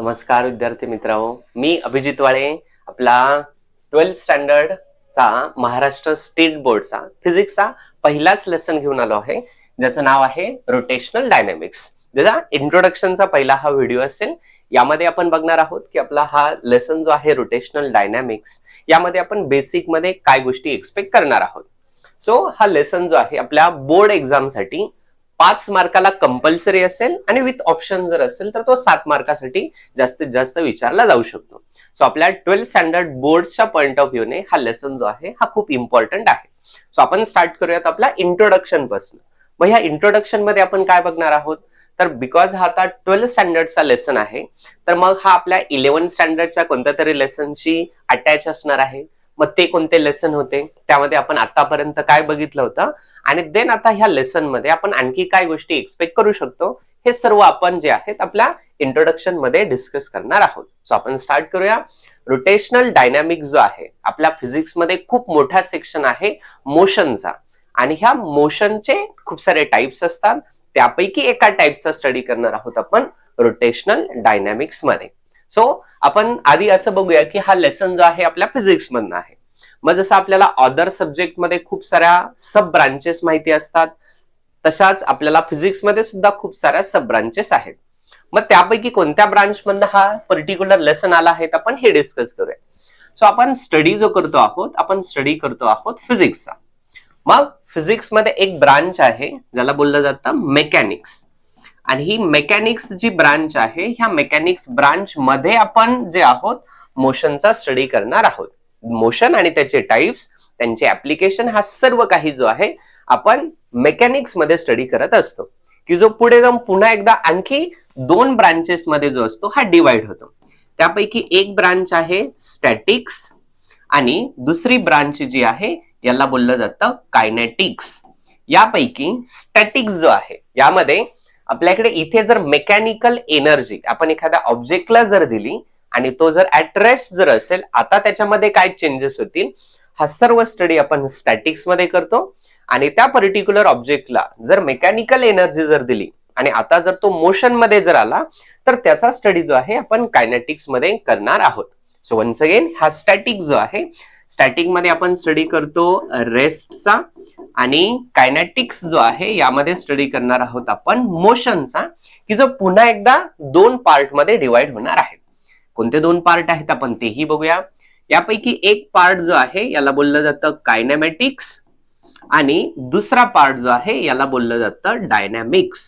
नमस्कार विद्यार्थी मित्रांनो. मी अभिजित वाळे आपला ट्वेल्थ स्टँडर्डचा महाराष्ट्र स्टेट बोर्डचा फिजिक्सचा पहिलाच लेसन घेऊन आलो आहे. ज्याचं नाव आहे रोटेशनल डायनॅमिक्स ज्याचा इंट्रोडक्शनचा पहिला हा व्हिडिओ असेल यामध्ये आपण बघणार आहोत की आपला हा लेसन जो आहे रोटेशनल डायनॅमिक्स यामध्ये आपण बेसिकमध्ये काय गोष्टी एक्सपेक्ट करणार आहोत. सो हा लेसन जो आहे आपल्या बोर्ड एक्झामसाठी पाच मार्काला कंपल्सरी असेल आणि विथ ऑप्शन जर असेल तर तो सात मार्कासाठी जास्तीत जास्त विचारला जाऊ शकतो. सो आपल्या ट्वेल्थ स्टँडर्ड बोर्डच्या पॉईंट ऑफ व्ह्यूने हा लेसन जो आहे हा खूप इम्पॉर्टंट आहे. सो आपण स्टार्ट करूयात आपल्या इंट्रोडक्शनपासून मग ह्या इंट्रोडक्शनमध्ये आपण काय बघणार आहोत? तर बिकॉज हा आता ट्वेल्थ स्टँडर्डचा लेसन आहे तर मग हा आपल्या इलेव्हन स्टँडर्डच्या कोणत्या तरी लेसनशी अटॅच असणार आहे? मग ते कोणते लेसन होते? त्यामध्ये आपण आतापर्यंत काय बघितलं होतं? आणि देन आता ह्या लेसनमध्ये आपण आणखी काय गोष्टी एक्सपेक्ट करू शकतो? हे सर्व आपण जे आहेत आपल्या इंट्रोडक्शनमध्ये डिस्कस करणार आहोत. सो आपण स्टार्ट करूया. रोटेशनल डायनॅमिक जो आहे आपल्या फिजिक्समध्ये खूप मोठा सेक्शन आहे मोशनचा आणि ह्या मोशनचे खूप सारे टाइप्स असतात. त्यापैकी एका टाइपचा स्टडी करणार आहोत आपण रोटेशनल डायनॅमिक्समध्ये. सो आपण आधी असं बघूया की हा लेसन जो आहे आपल्या फिजिक्स मधनं आहे. मग जसं आपल्याला अदर सब्जेक्टमध्ये खूप साऱ्या सब ब्रांचेस माहिती असतात तशाच आपल्याला फिजिक्समध्ये सुद्धा खूप साऱ्या सब ब्रांचेस आहेत. मग त्यापैकी कोणत्या ब्रांचमधनं हा पर्टिक्युलर लेसन आला आहे आपण हे डिस्कस करूया. सो आपण स्टडी जो करतो आहोत आपण स्टडी करतो आहोत फिजिक्सचा मग फिजिक्समध्ये एक ब्रांच आहे ज्याला बोललं जातं मेकॅनिक्स आणि ही मेकॅनिक्स जी ब्रांच आहे ह्या मेकॅनिक्स ब्रांच मध्ये आपण जे आहोत मोशनचा स्टडी करणार आहोत. मोशन आणि त्याचे टाइप्स त्यांचे ऍप्लिकेशन हा सर्व काही जो आहे आपण मेकॅनिक्समध्ये स्टडी करत असतो. की जो पुढे जाऊन पुन्हा एकदा आणखी दोन ब्रांचेस मध्ये जो असतो हा डिवाइड होतो. त्यापैकी एक ब्रांच आहे स्टॅटिक्स आणि दुसरी ब्रांच जी आहे याला बोललं जातं कायनेटिक्स यापैकी स्टॅटिक्स जो आहे यामध्ये आपल्याकडे इथे जर मेकॅनिकल एनर्जी आपण एखाद्या ऑब्जेक्टला जर दिली आणि तो जर ऍट रेस्ट जर असेल आता त्याच्यामध्ये काय चेंजेस होतील? हा सर्व स्टडी आपण स्टॅटिक्समध्ये करतो. आणि त्या पर्टिक्युलर ऑब्जेक्टला जर मेकॅनिकल एनर्जी जर दिली आणि आता जर तो मोशनमध्ये जर आला तर त्याचा स्टडी जो आहे आपण कायनेटिक्समध्ये करणार आहोत. सो वन्स अगेन हा स्टॅटिक जो आहे स्टॅटिकमध्ये आपण स्टडी करतो रेस्टचा आणि कायनेटिक्स जो आहे यामध्ये स्टडी करणार आहोत आपण. मोशनचा की जो पुन्हा एकदा दोन पार्टमध्ये डिवाइड होणार आहे. कोणते दोन पार्ट आहेत आपण तेही बघूया. यापैकी एक पार्ट जो आहे याला बोललं जातं कायनेमॅटिक्स आणि दुसरा पार्ट जो आहे याला बोललं जातं डायनॅमिक्स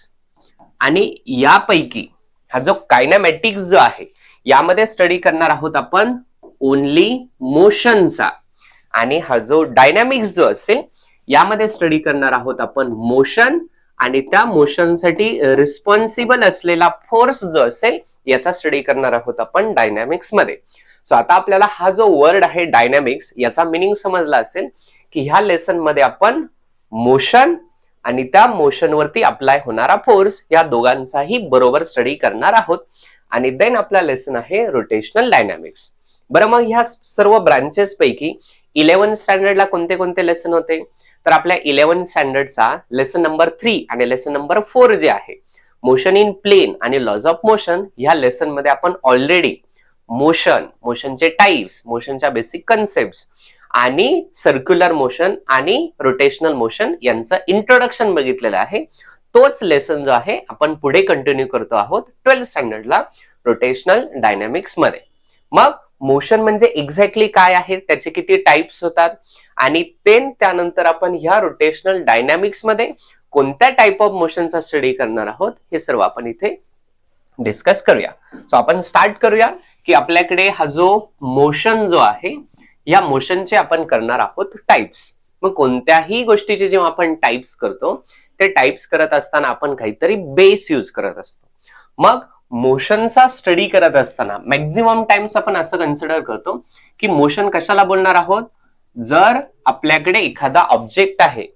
आणि यापैकी हा जो कायनेमॅटिक्स जो आहे यामध्ये स्टडी करणार आहोत आपण ओनली मोशनचा आणि हा जो डायनॅमिक्स जो असेल यामध्ये स्टडी करणार आहोत आपण मोशन आणि त्या मोशनसाठी रिस्पॉन्सिबल असलेला फोर्स जो असेल याचा स्टडी करणार आहोत आपण डायनॅमिक्समध्ये. सो आता आपल्याला हा जो वर्ड आहे डायनॅमिक्स याचा मिनिंग समजला असेल की ह्या लेसनमध्ये आपण मोशन आणि त्या मोशनवरती अप्लाय होणारा फोर्स या दोघांचाही बरोबर स्टडी करणार आहोत. आणि देन आपला लेसन आहे रोटेशनल डायनॅमिक्स बरं मग ह्या सर्व ब्रांचेस पैकी इलेव्हन स्टँडर्डला कोणते कोणते लेसन होते? तर आपल्या इलेव्हन स्टँडर्डचा लेसन नंबर थ्री आणि लेसन नंबर फोर जे आहे मोशन इन प्लेन आणि लॉज ऑफ मोशन ह्या लेसनमध्ये आपण ऑलरेडी मोशन मोशनचे टाईप्स मोशनच्या बेसिक कन्सेप्ट आणि सर्क्युलर मोशन आणि रोटेशनल मोशन यांचं इंट्रोडक्शन बघितलेलं आहे. तोच लेसन जो आहे आपण पुढे कंटिन्यू करतो आहोत ट्वेल्थ स्टँडर्डला रोटेशनल डायनॅमिक्समध्ये. मग मोशन म्हणजे एक्झॅक्टली काय आहे त्याचे किती टाइप्स होतात आणि पेन त्यानंतर आपण ह्या रोटेशनल डायनॅमिक्समध्ये कोणत्या टाइप ऑफ मोशनचा स्टडी करणार आहोत हे सर्व आपण इथे डिस्कस करूया. सो आपण स्टार्ट करूया की आपल्याकडे हा जो मोशन जो आहे या मोशनचे आपण करणार आहोत टाइप्स मग कोणत्याही गोष्टीचे जेव्हा आपण टाइप्स करतो ते टाइप्स करत असताना आपण काहीतरी बेस यूज करत असतो. मग मोशनचा स्टडी करत असताना मॅक्झिमम टाइम्स आपण असं कन्सिडर करतो की मोशन कशाला बोलणार आहोत? जर आपल्याकडे एखादा ऑब्जेक्ट आहे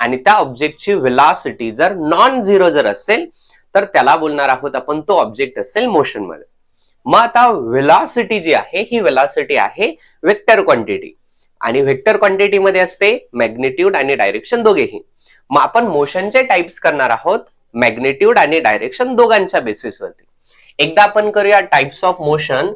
आणि त्या ऑब्जेक्टची विलासिटी जर नॉन झिरो जर असेल तर त्याला बोलणार आहोत आपण तो ऑब्जेक्ट असेल मोशनमध्ये मग आता व्हेलॉसिटी जी आहे ही व्हेलॉसिटी आहे वेक्टर क्वांटिटी आणि व्हेक्टर क्वांटिटी मध्ये असते मॅग्नेट्यूड आणि डायरेक्शन दोघेही. मग आपण मोशनचे टाइप्स करणार आहोत मॅग्नेट्यूड आणि डायरेक्शन दोघांच्या बेसिसवरती एकदा आपण करूया types of motion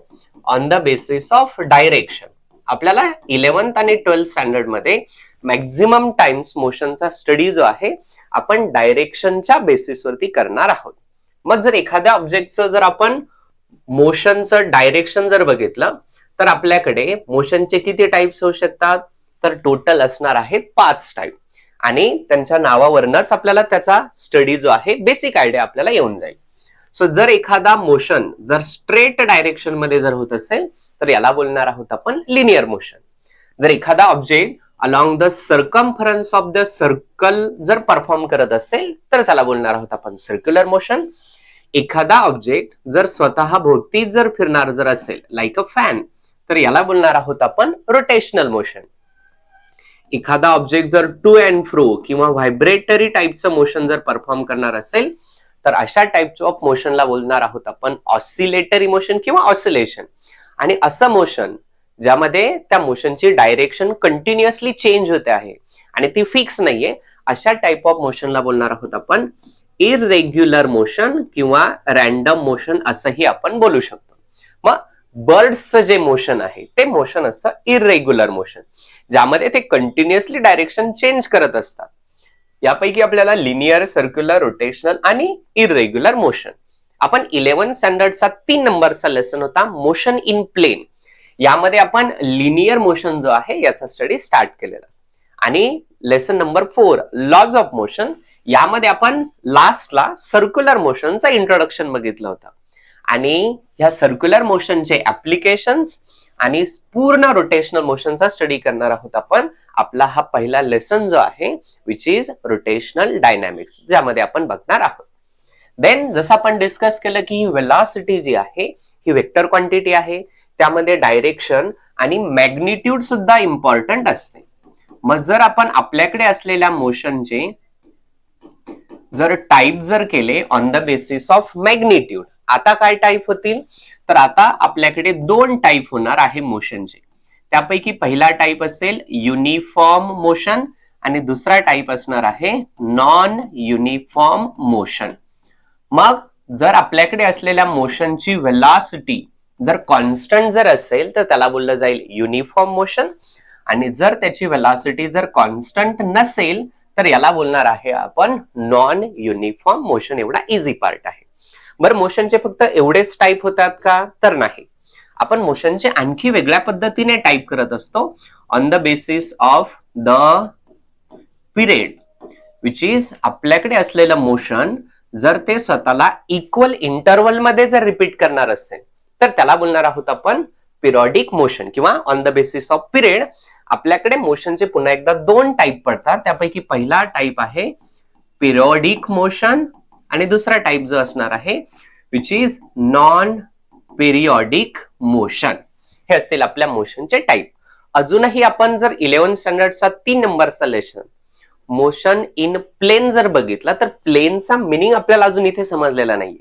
on the basis of direction आपल्याला इलेव्हन्थ आणि ट्वेल्थ स्टँडर्डमध्ये मॅक्झिमम टाइम्स मोशनचा स्टडी जो आहे आपण डायरेक्शनच्या बेसिसवरती करणार आहोत. मग जर एखाद्या ऑब्जेक्टचं जर आपण मोशनचं डायरेक्शन जर बघितलं तर आपल्याकडे मोशनचे किती टाइप्स होऊ शकतात? तर टोटल असणार आहेत पाच टाइप आणि त्यांच्या नावावरनच आपल्याला त्याचा स्टडी जो आहे बेसिक आयडिया आपल्याला येऊन जाईल. सो जर एखादा मोशन जर स्ट्रेट डायरेक्शनमध्ये जर होत असेल तर याला बोलणार आहोत आपण लिनियर मोशन जर एखादा object along the circumference of the circle जर परफॉर्म करत असेल तर त्याला बोलणार आहोत आपण सर्क्युलर मोशन एखादा ऑब्जेक्ट जर स्वतः भोवती जर फिरणार जर असेल लाईक अ फॅन तर याला बोलणार आहोत आपण रोटेशनल मोशन एखादा ऑब्जेक्ट जर टू अँड फ्रो किंवा व्हायब्रेटरी टाईपचं मोशन जर परफॉर्म करणार असेल तर अशा टाईपच्या ऑफ मोशनला बोलणार आहोत आपण. ऑसिलेटरी मोशन किंवा ऑसिलेशन आणि असं मोशन ज्यामध्ये त्या मोशनची डायरेक्शन कंटिन्युअसली चेंज होते आहे. आणि ती फिक्स नाहीये. अशा टाईप ऑफ मोशनला बोलणार आहोत आपण. इरेग्युलर मोशन किंवा रॅन्डम मोशन असंही आपण बोलू शकतो. मग बर्ड्सचं जे मोशन आहे ते मोशन असतं इरेग्युलर मोशन ज्यामध्ये ते कंटिन्युअसली डायरेक्शन चेंज करत असतात. यापैकी आपल्याला लिनियर सर्क्युलर रोटेशनल आणि इरेग्युलर मोशन आपण इलेव्हन स्टँडर्डचा तीन नंबरचा लेसन होता मोशन इन प्लेन यामध्ये आपण लिनियर मोशन जो आहे याचा स्टडी स्टार्ट केलेला. आणि lesson number four laws of motion यामध्ये आपण लास्टला सर्क्युलर मोशनचा इंट्रोडक्शन बघितलं होतं. आणि ह्या सर्क्युलर मोशनचे ऍप्लिकेशन्स आणि पूर्ण रोटेशनल मोशनचा स्टडी करणार आहोत आपण आपला हा पहिला लेसन जो आहे विच इज रोटेशनल डायनॅमिक्स ज्यामध्ये आपण बघणार आहोत. देन जसं आपण डिस्कस केलं की ही वेलॉसिटी जी आहे ही वेक्टर क्वांटिटी आहे त्यामध्ये डायरेक्शन आणि मॅग्निट्यूड सुद्धा इम्पॉर्टंट असते. मग जर आपण आपल्याकडे असलेल्या मोशनचे जर टाईप जर केले on the basis of magnitude आता काय टाईप होतील? तर आता आपल्याकडे दोन टाईप होणार आहे मोशनचे त्यापैकी पहिला टाईप असेल युनिफॉर्म मोशन आणि दुसरा टाईप असणार आहे नॉन युनिफॉर्म मोशन मग जर आपल्याकडे असलेल्या मोशनची वेलॉसिटी जर कॉन्स्टंट जर असेल तर त्याला बोललं जाईल युनिफॉर्म मोशन आणि जर त्याची वेलॉसिटी जर कॉन्स्टंट नसेल तर याला बोलणार आहे आपण नॉन युनिफॉर्म मोशन एवढा इझी पार्ट आहे. बरं मोशनचे फक्त एवढेच टाईप होतात का? तर नाही. आपण मोशनचे आणखी वेगळ्या पद्धतीने टाईप करत असतो. On the basis of the period which is आपल्याकडे असलेलं मोशन जर ते स्वतःला इक्वल इंटरवलमध्ये जर रिपीट करणार असेल तर त्याला बोलणार आहोत आपण पिरॉडिक मोशन किंवा on the basis of period आपल्याकडे मोशनचे पुन्हा एकदा दोन टाईप पडतात. त्यापैकी पहिला टाईप आहे पिरॉडिक मोशन आणि दुसरा टाईप जो असणार आहे which is non periodic motion हे असतील आपल्या मोशनचे टाईप अजूनही आपण जर इलेव्हन स्टँडर्डचा तीन नंबरचा लेशन मोशन इन प्लेन जर बघितला तर प्लेनचा मिनिंग आपल्याला अजून इथे समजलेला नाहीये.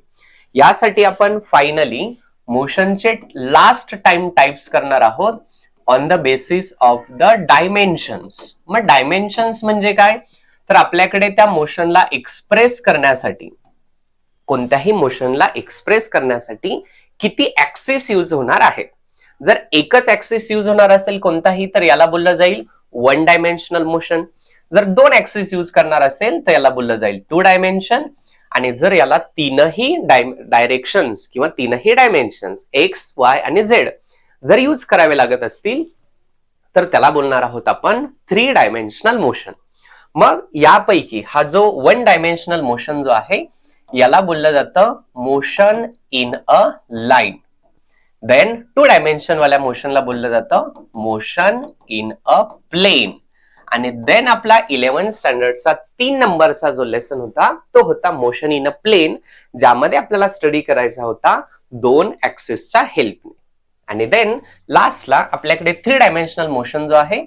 यासाठी आपण फायनली मोशनचे लास्ट टाइम टाइप्स करणार आहोत. On the basis of the dimensions मग डायमेन्शन्स म्हणजे काय? तर आपल्याकडे त्या मोशनला एक्सप्रेस करण्यासाठी कोणत्याही मोशनला एक्सप्रेस करण्यासाठी किती ऍक्सेस यूज होणार आहेत. जर एकच ऍक्सेस यूज होणार असेल कोणताही तर याला बोललं जाईल वन डायमेन्शनल मोशन जर दोन ऍक्सेस यूज करणार असेल तर याला बोललं जाईल टू डायमेन्शन आणि जर याला तीनही डायरेक्शन्स किंवा तीनही डायमेन्शन्स एक्स वाय आणि झेड जर यूज करावे लागत असतील तर त्याला बोलणार आहोत आपण थ्री डायमेन्शनल मोशन मग यापैकी हा जो वन डायमेन्शनल मोशन जो आहे याला बोललं जातं motion in a line then two dimension वाल्या मोशनला बोललं जातं. मोशन इन अ प्लेन आणि देन आपला इलेव्हन स्टँडर्डचा तीन नंबरचा जो लेसन होता तो होता मोशन इन अ प्लेन ज्यामध्ये आपल्याला स्टडी करायचा होता दोन ऍक्सिसच्या हेल्पने आणि देन लास्टला आपल्याकडे थ्री डायमेन्शनल मोशन जो आहे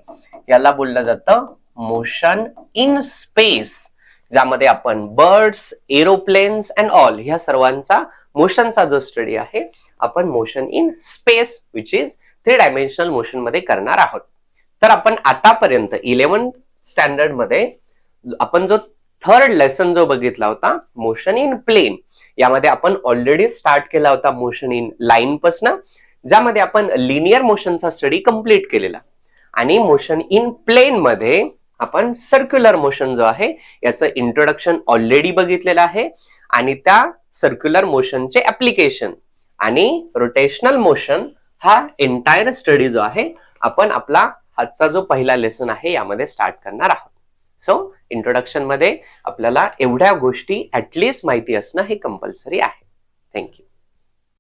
याला बोललं जातं मोशन इन स्पेस ज्यामध्ये आपण बर्ड्स एरोप्लेन्स अँड ऑल ह्या सर्वांचा मोशनचा जो स्टडी आहे आपण motion in space which is three dimensional मोशनमध्ये करणार आहोत. तर आपण आतापर्यंत इलेव्हन स्टँडर्डमध्ये आपण जो थर्ड लेसन जो बघितला होता मोशन इन प्लेन यामध्ये आपण ऑलरेडी स्टार्ट केला होता मोशन इन लाईन पासन ज्यामध्ये आपण लिनियर मोशनचा स्टडी कंप्लीट केलेला. आणि मोशन इन प्लेन मध्ये आपण सर्क्युलर मोशन जो आहे याचं इंट्रोडक्शन ऑलरेडी बघितलेलं आहे. आणि त्या सर्क्युलर मोशनचे ऍप्लिकेशन आणि रोटेशनल मोशन हा एंटायर स्टडी जो आहे आपण आपला आजचा जो पहिला लेसन आहे यामध्ये स्टार्ट करणार आहोत. सो इंट्रोडक्शनमध्ये आपल्याला एवढ्या गोष्टी ऍटलिस्ट माहिती असणं हे कंपल्सरी आहे. थँक्यू